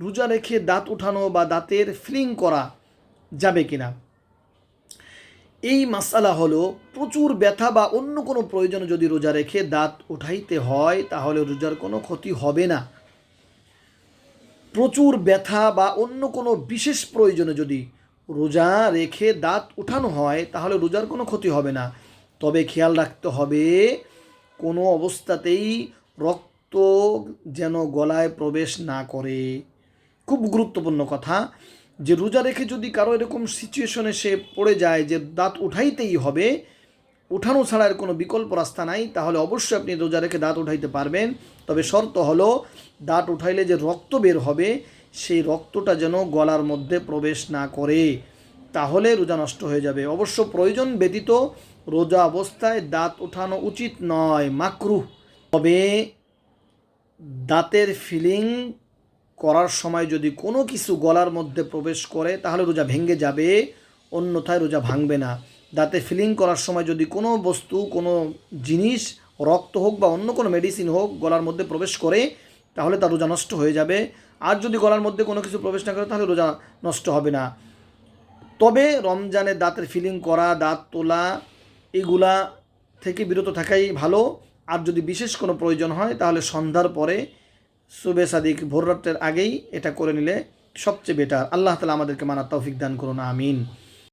রোজা রেখে দাঁত উঠানো বা দাঁতের ফিলিং করা যাবে কিনা? এই মাসালা হলো প্রচুর ব্যথা বা অন্য কোনো প্রয়োজনে যদি রোজা রেখে দাঁত উঠাইতে হয়, তাহলে রোজার কোনো ক্ষতি হবে না। প্রচুর ব্যথা বা অন্য কোনো বিশেষ প্রয়োজনে যদি রোজা রেখে দাঁত উঠানো হয়, তাহলে রোজার কোনো ক্ষতি হবে না। তবে খেয়াল রাখতে হবে, কোনো অবস্থাতেই রক্ত যেন গলায় প্রবেশ না করে। খুব গুরুত্বপূর্ণ কথা যে রোজা রেখে যদি কারও এরকম সিচুয়েশনে সে পড়ে যায় যে দাঁত উঠাইতেই হবে, উঠানো ছাড়া এর কোনো বিকল্প রাস্তা নাই, তাহলে অবশ্যই আপনি রোজা রেখে দাঁত উঠাইতে পারবেন। তবে শর্ত হলো, দাঁত উঠাইলে যে রক্ত বের হবে, সেই রক্তটা যেন গলার মধ্যে প্রবেশ না করে, তাহলে রোজা নষ্ট হয়ে যাবে। অবশ্য প্রয়োজন ব্যতীত রোজা অবস্থায় দাঁত উঠানো উচিত নয়, মাকরুহ। তবে দাঁতের ফিলিং করার সময় যদি কোনো কিছু গলার মধ্যে প্রবেশ করে, তাহলে রোজা ভেঙে যাবে, অন্যথায় রোজা ভাঙবে না। দাঁতে ফিলিং করার সময় যদি কোনো বস্তু, কোনো জিনিস, রক্ত হোক বা অন্য কোনো মেডিসিন হোক গলার মধ্যে প্রবেশ করে, তাহলে তার রোজা নষ্ট হয়ে যাবে। আর যদি গলার মধ্যে কোনো কিছু প্রবেশ না করে, তাহলে রোজা নষ্ট হবে না। তবে রমজানে দাঁতের ফিলিং করা, দাঁত তোলা, এগুলা থেকে বিরত থাকাই ভালো। আর যদি বিশেষ কোনো প্রয়োজন হয়, তাহলে সন্ধ্যার পরে সুবে সাদিক ভোররাত্রের আগেই এটা করে নিলে সবচেয়ে বেটার আল্লাহ তালা আমাদেরকে মানার তৌফিক দান করুন, আমিন।